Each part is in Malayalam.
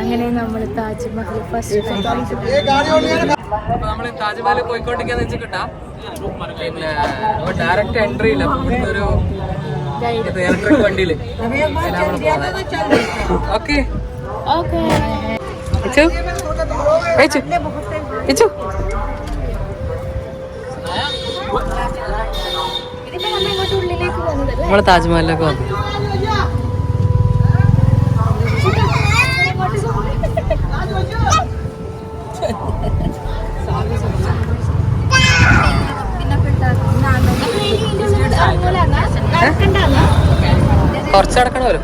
അങ്ങനെ നമ്മൾ താജ്മഹൽ ഫസ്റ്റ് അപ്പൊ നമ്മൾ താജ്മഹൽ പോയിക്കൊണ്ടിരിക്കാന്ന് വെച്ചിട്ടാ പിന്നെ ഡയറക്റ്റ് എൻട്രി ഇല്ല. ഒരു ഇലക്ട്രിക് വണ്ടിയിൽ. ഓക്കെ. ഓക്കെ. ഇച്ചു ഇച്ചു ഇച്ചു ഇതിപ്പോ നമ്മൾ ഉള്ളിലേക്ക് പോകുന്നതല്ലേ? നമ്മൾ താജ്മഹലിലൊക്കെ വന്നു. കുറച്ച് നടക്കണമല്ലോ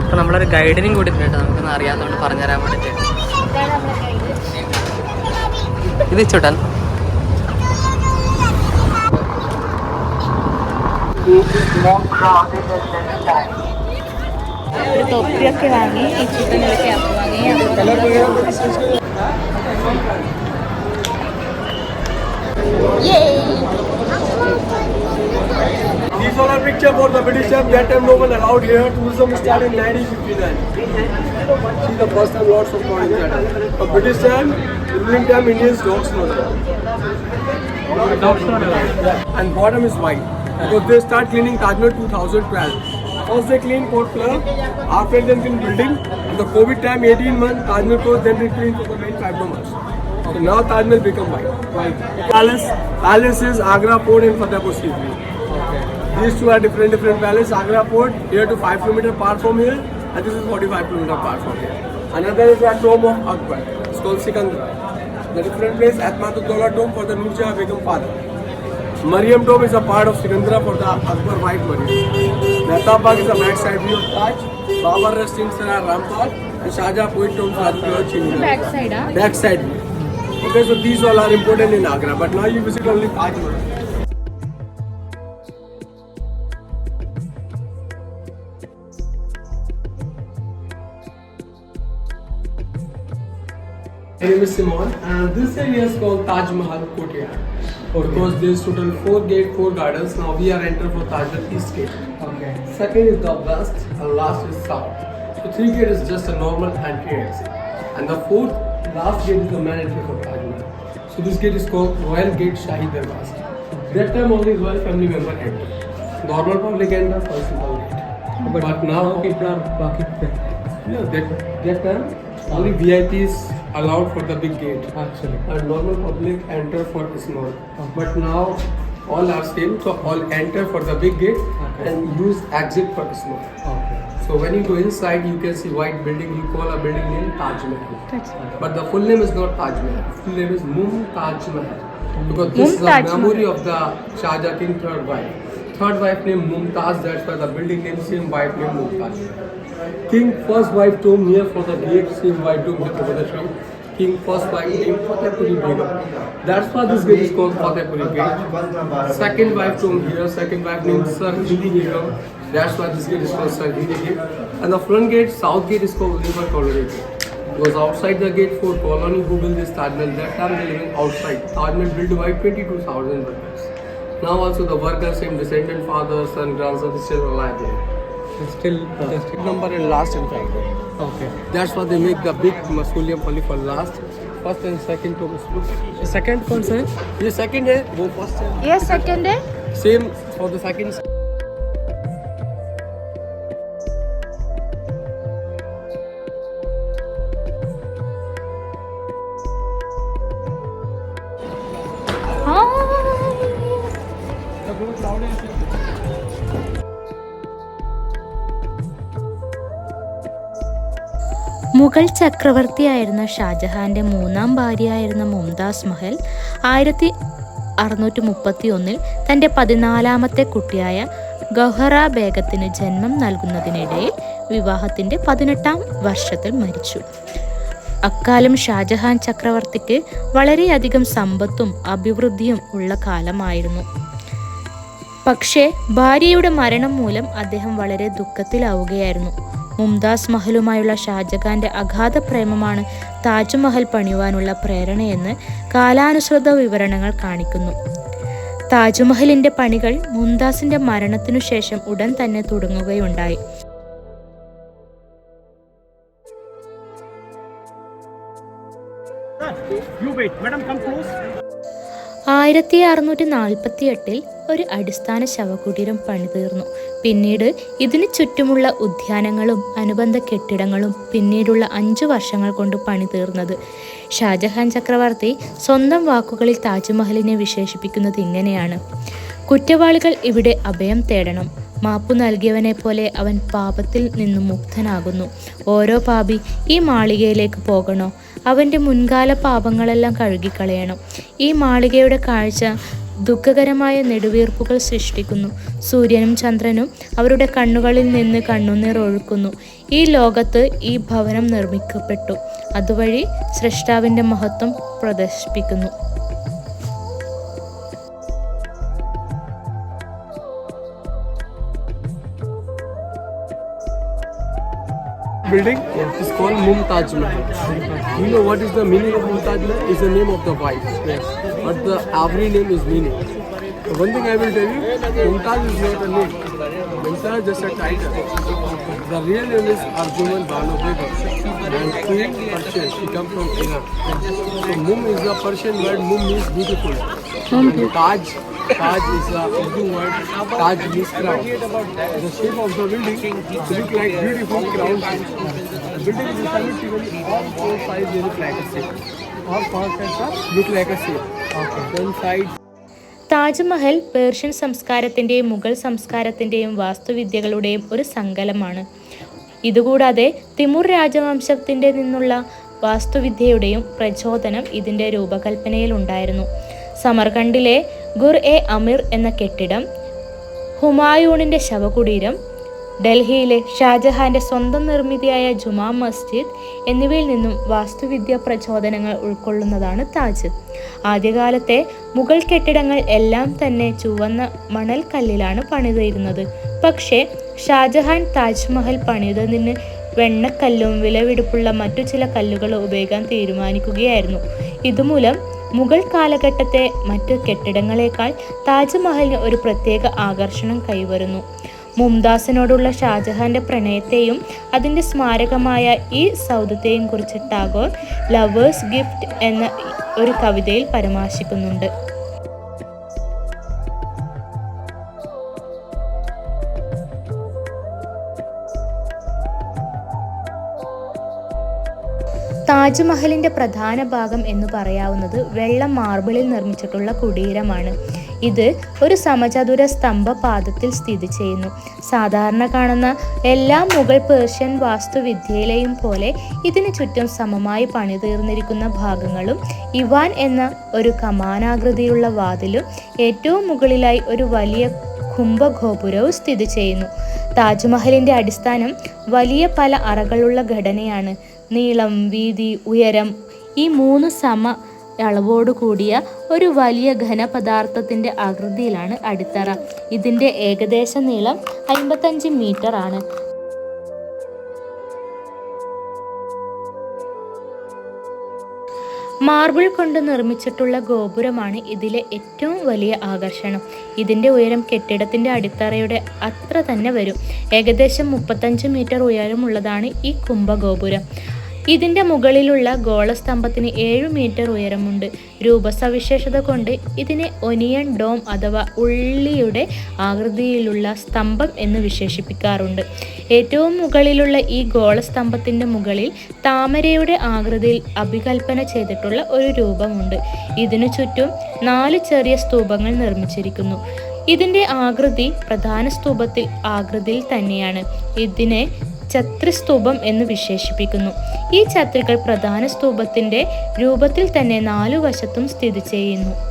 അപ്പൊ നമ്മളൊരു ഗൈഡിനും കൂടി ഉണ്ട് നമുക്കൊന്ന് അറിയാത്തോണ്ട് പറഞ്ഞുതരാൻ വേണ്ടിട്ട് ഇത് ചുട്ടൻ ഒരു തൊപ്പിയൊക്കെ വാങ്ങി ഈ അപ്പം വാങ്ങി Picture for the British time. That time no one allowed here. Tourism started in 1959. See the first time lots of foreign that. But British time, ruling time, Indians dogs not allowed. Dogs not allowed. And bottom is white. Because they start cleaning Taj Mahal 2012. First they clean Port Club, after they clean building. And the COVID time, 18 months, Taj Mahal closed, then they clean for the main five more months. So now Taj Mahal become white. white. Palace, palace is Agra Fort and Fatehpur Sikri. These two are different, different palaces. Agra Fort, here to 5 km apart from here, and this is 45 km apart from here. Another is at Dome of Akbar. It's called Sikandra. The different place, Atmatullah Dome for the Nur Jah Begum father. Mariam Dome is a part of Sikandra for the Akbar wife Mariam. Mehta Bagh is a back side view of Taj. Babar Rest in Sarar Rampal. And Shahjahan Point Dome for Akbar Chini. Back side, huh? Back side. Okay, so these all are important in Agra, but now you visit only Taj Mahal. My name is Simon, and this area is called Taj Mahal Courtyard. Because there's total four gate, four gardens. Now we are entering for Taj Mahal East Gate. Okay. Second is the west, and last is south. So three gate is just a normal entry exit, and the fourth last gate is the main entry for Taj Mahal. So this gate is called Royal Gate Shahi Darwaza. That time only royal family member enter. Normal public enter, first gate. But, now people are walking yeah, that, that time only VIPs allowed for the big gate. actually. And normal public enter for small. But now all are same, so all enter for the big gate Okay. and use exit for small. Okay. So when you go inside, you can see white building. You call a building name Taj Mahal. But the full name is not Taj Mahal. Full name is Mumtaz Mahal. Because this is memory of the Shah Jahan third wife. Third wife name Mumtaz. That's why the building name same wife name Mumtaz. King first wife tomb here for the gate. Same wife tomb here for the tree. King first wife name Fatehpuri Begum. That's why this gate is called Fatehpuri Gate. Second wife tomb here. Second wife name Sir Hindi Begum. That's why this gate is called Sir Hindi Gate. And the front gate, south gate is called River Colony Gate. Because outside the gate for colony who built this Taj Mahal, that time they living outside. Taj Mahal built by 22,000 workers. Now also the workers, same descendant, father, son, grandson, still alive there. Still, just Number and last in fact. okay. That's why they make the big mausoleum only for last. First and second is look. Second कौन सा है? ये second है, वो first है. ये सेकंड है Same for the second. Mughal ചക്രവർത്തിയായിരുന്ന ഷാജഹാന്റെ മൂന്നാം ഭാര്യയായിരുന്ന മുംതാസ് മഹൽ ആയിരത്തി അറുന്നൂറ്റി മുപ്പത്തി ഒന്നിൽ തന്റെ പതിനാലാമത്തെ കുട്ടിയായ ഗൗഹറ ബേഗത്തിന് ജന്മം നൽകുന്നതിനിടയിൽ വിവാഹത്തിന്റെ പതിനെട്ടാം വർഷത്തിൽ മരിച്ചു. അക്കാലം ഷാജഹാൻ ചക്രവർത്തിക്ക് വളരെയധികം സമ്പത്തും അഭിവൃദ്ധിയും ഉള്ള കാലമായിരുന്നു. പക്ഷേ ഭാര്യയുടെ മരണം മൂലം അദ്ദേഹം വളരെ ദുഃഖത്തിലാവുകയായിരുന്നു. മുംതാസ് മഹലുമായുള്ള ഷാജഹാന്റെ അഗാധ പ്രേമമാണ് താജ്മഹൽ പണിയുവാനുള്ള പ്രേരണയെന്ന് കാലാനുസൃത വിവരണങ്ങൾ കാണിക്കുന്നു. താജ്മഹലിന്റെ പണികൾ മുംതാസിന്റെ മരണത്തിനു ശേഷം ഉടൻ തന്നെ തുടങ്ങുകയുണ്ടായി. ആയിരത്തി അറുന്നൂറ്റി നാൽപ്പത്തി എട്ടിൽ ഒരു അടിസ്ഥാന ശവകുടീരം പണിതീർന്നു. പിന്നീട് ഇതിനു ചുറ്റുമുള്ള ഉദ്യാനങ്ങളും അനുബന്ധ കെട്ടിടങ്ങളും പിന്നീടുള്ള അഞ്ചു വർഷങ്ങൾ കൊണ്ട് പണി തീർന്നത് ഷാജഹാൻ ചക്രവർത്തി സ്വന്തം വാക്കുകളിൽ താജ്മഹലിനെ വിശേഷിപ്പിക്കുന്നത് ഇങ്ങനെയാണ്. കുറ്റവാളികൾ ഇവിടെ അഭയം തേടണം. മാപ്പു നൽകിയവനെ പോലെ അവൻ പാപത്തിൽ നിന്നും മുക്തനാകുന്നു. ഓരോ പാപി ഈ മാളികയിലേക്ക് പോകണോ? അവന്റെ മുൻകാല പാപങ്ങളെല്ലാം കഴുകിക്കളയണം. ഈ മാളികയുടെ കാഴ്ച ദുഃഖകരമായ നെടുവീർപ്പുകൾ സൃഷ്ടിക്കുന്നു സൂര്യനും ചന്ദ്രനും അവരുടെ കണ്ണുകളിൽ നിന്ന് കണ്ണുനീർ ഒഴുക്കുന്നു ഈ ലോകത്ത് ഈ ഭവനം നിർമ്മിക്കപ്പെട്ടു അതുവഴി സൃഷ്ടാവിന്റെ മഹത്വം പ്രദർശിപ്പിക്കുന്നു building is called Mumtaj Mahal. You know what is the meaning of Mumtaj Mahal? Is the name of the wife. Yes. But the every name is meaning. So one thing I will tell you, Mumtaj is not a name. Mumtaj is just a title. The real name is Arjuman Banu Begum. And Queen Persian. She comes from Iran. So Mum is the Persian word. Mum means beautiful. And Taj. Taj is the Urdu word. Taj means crown. The shape of the building look like beautiful crown. The building is symmetrically all four sides look like a shape. All four sides look like a shape. Taj Mahal Persian സംസ്കാരത്തിന്റെയും മുഗൾ സംസ്കാരത്തിന്റെയും വാസ്തുവിദ്യകളുടെയും ഒരു സങ്കലമാണ്. ഇതുകൂടാതെ തിമുർ രാജവംശത്തിന്റെ നിന്നുള്ള വാസ്തുവിദ്യയുടെയും പ്രചോദനം ഇതിന്റെ രൂപകൽപ്പനയിലുണ്ടായിരുന്നു സമർഖണ്ഡിലെ ഗുർ എ അമീർ എന്ന കെട്ടിടം ഹുമായൂണിന്റെ ശവകുടീരം ഡൽഹിയിലെ ഷാജഹാന്റെ സ്വന്തം നിർമ്മിതിയായ ജുമാ മസ്ജിദ് എന്നിവയിൽ നിന്നും വാസ്തുവിദ്യ പ്രചോദനങ്ങൾ ഉൾക്കൊള്ളുന്നതാണ് താജ്. ആദ്യകാലത്തെ മുഗൾ കെട്ടിടങ്ങൾ എല്ലാം തന്നെ ചുവന്ന മണൽ കല്ലിലാണ് പണിതയിരുന്നത് പക്ഷേ ഷാജഹാൻ താജ്മഹൽ പണിതതിന് വെണ്ണക്കല്ലും വിലവെടുപ്പുള്ള മറ്റു ചില കല്ലുകളും ഉപയോഗിക്കാൻ തീരുമാനിക്കുകയായിരുന്നു. ഇതുമൂലം മുഗൾ കാലഘട്ടത്തെ മറ്റു കെട്ടിടങ്ങളെക്കാൾ താജ്മഹലിന് ഒരു പ്രത്യേക ആകർഷണം കൈവരുന്നു. മുംതാസിനോടുള്ള ഷാജഹാന്റെ പ്രണയത്തെയും അതിന്റെ സ്മാരകമായ ഈ സൗദത്തെയും കുറിച്ച് ടാഗോർ ലവേഴ്സ് ഗിഫ്റ്റ് എന്ന ഒരു കവിതയിൽ പരാമർശിക്കുന്നുണ്ട്. താജ്മഹലിന്റെ പ്രധാന ഭാഗം എന്ന് പറയാവുന്നത് വെള്ള മാർബിളിൽ നിർമ്മിച്ചിട്ടുള്ള കുടീരമാണ്. ഇത് ഒരു സമചതുര സ്തംഭ പാദത്തിൽ സ്ഥിതി ചെയ്യുന്നു. സാധാരണ കാണുന്ന എല്ലാ മുഗൾ പേർഷ്യൻ വാസ്തുവിദ്യയിലെയും പോലെ ഇതിനു ചുറ്റും സമമായി പണിതീർന്നിരിക്കുന്ന ഭാഗങ്ങളും ഇവാൻ എന്ന ഒരു കമാനാകൃതിയുള്ള വാതിലും ഏറ്റവും മുകളിലായി ഒരു വലിയ കുംഭഗോപുരവും സ്ഥിതി ചെയ്യുന്നു. താജ്മഹലിന്റെ അടിസ്ഥാനം വലിയ പല അറകളുള്ള ഘടനയാണ്. നീളം വീതി ഉയരം ഈ മൂന്ന് സമ അളവോടു കൂടിയ ഒരു വലിയ ഘനപദാർത്ഥത്തിന്റെ ആകൃതിയിലാണ് അടിത്തറ. ഇതിന്റെ ഏകദേശ നീളം അമ്പത്തഞ്ച് മീറ്റർ ആണ്. മാർബിൾ കൊണ്ട് നിർമ്മിച്ചിട്ടുള്ള ഗോപുരമാണ് ഇതിലെ ഏറ്റവും വലിയ ആകർഷണം. ഇതിന്റെ ഉയരം കെട്ടിടത്തിന്റെ അടിത്തറയുടെ അത്ര തന്നെ വരും. ഏകദേശം മുപ്പത്തഞ്ച് മീറ്റർ ഉയരമുള്ളതാണ് ഈ കുംഭഗോപുരം. ഇതിന്റെ മുകളിലുള്ള ഗോളസ്തംഭത്തിന് ഏഴ് മീറ്റർ ഉയരമുണ്ട്. രൂപസവിശേഷത കൊണ്ട് ഇതിനെ ഒനിയൻ ഡോം അഥവാ ഉള്ളിയുടെ ആകൃതിയിലുള്ള സ്തംഭം എന്ന് വിശേഷിപ്പിക്കാറുണ്ട്. ഏറ്റവും മുകളിലുള്ള ഈ ഗോളസ്തംഭത്തിന്റെ മുകളിൽ താമരയുടെ ആകൃതിയിൽ അഭികൽപ്പന ചെയ്തിട്ടുള്ള ഒരു രൂപമുണ്ട്. ഇതിനു ചുറ്റും നാല് ചെറിയ സ്തൂപങ്ങൾ നിർമ്മിച്ചിരിക്കുന്നു. ഇതിന്റെ ആകൃതി പ്രധാന സ്തൂപത്തിൽ ആകൃതിയിൽ തന്നെയാണ്. ഇതിനെ ഛത്രിസ്തൂപം എന്ന് വിശേഷിപ്പിക്കുന്നു. ഈ ചത്രികൾ പ്രധാന സ്തൂപത്തിന്റെ രൂപത്തിൽ തന്നെ നാലു വശത്തും സ്ഥിതി ചെയ്യുന്നു.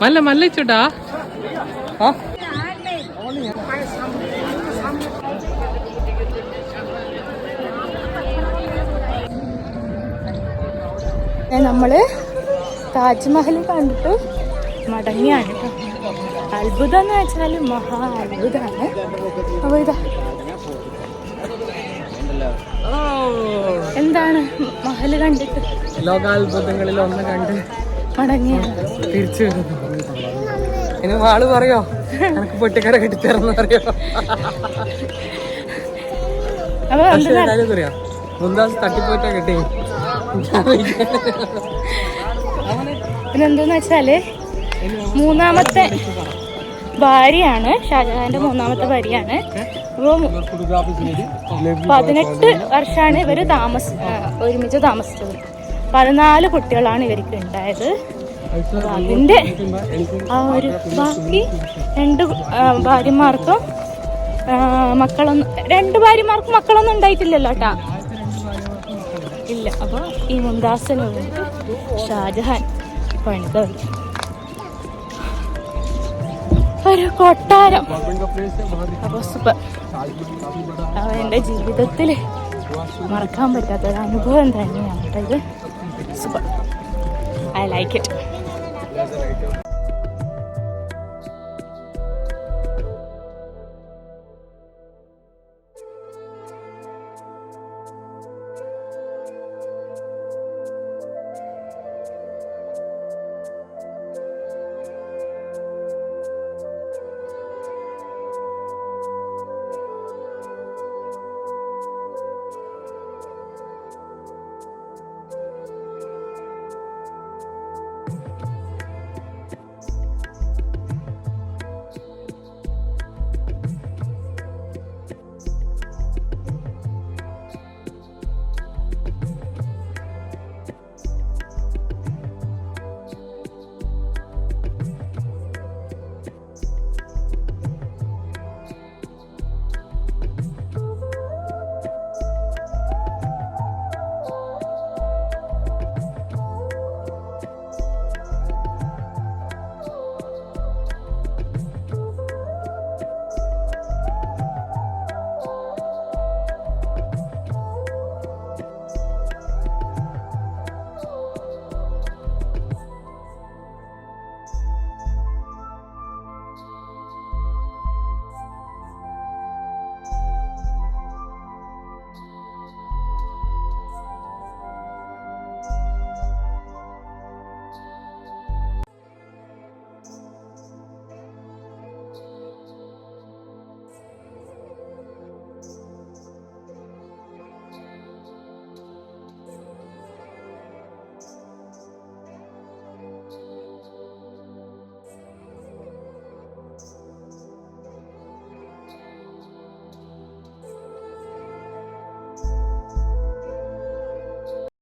മല്ല మళ్ళీ చూడా നമ്മൾ താജ്മഹൽ കണ്ടിട്ട് മടങ്ങിയാണ്. അത്ഭുതം എന്ന് വെച്ചാൽ മഹാ അത്ഭുതമാണ് അപ്പൊ ഇതാ. എന്താണ് മഹൽ കണ്ടിട്ട്? ലോകാത്ഭുതങ്ങളിൽ ഒന്ന് കണ്ട് മടങ്ങിയാണ് തിരിച്ചു വരുന്നു ഇനി ആൾ പറയോ? എനിക്ക് പൊട്ടിക്കര കെട്ടിത്തരണം പറയോ? അറിയാം? മുന്താസ് തട്ടിപ്പോയിട്ടാ കിട്ടി. പിന്നെന്തെന്ന് വെച്ചാൽ മൂന്നാമത്തെ ഭാര്യയാണ്. ഷാജഹാന്റെ മൂന്നാമത്തെ ഭാര്യയാണ്. അപ്പോൾ പതിനെട്ട് വർഷമാണ് ഇവർ താമസ ഒരുമിച്ച് താമസിച്ചത്. പതിനാല് കുട്ടികളാണ് ഇവർക്ക് ഉണ്ടായത്. അതിന്റെ ആ ഒരു ബാക്കി രണ്ട് ഭാര്യമാർക്കും മക്കളൊന്നും രണ്ട് ഭാര്യമാർക്കും മക്കളൊന്നും ഉണ്ടായിട്ടില്ലല്ലോ കേട്ടാ ഇല്ല അപ്പോൾ ഈ മുംതാസിന് ഷാജഹാൻ പണിത ഒരു കൊട്ടാരം. അപ്പോൾ സൂപ്പർ. അവ എന്റെ ജീവിതത്തിൽ മറക്കാൻ പറ്റാത്ത ഒരു അനുഭവം തന്നെയാണ് കേട്ടോ ഇത്. Super. I like it.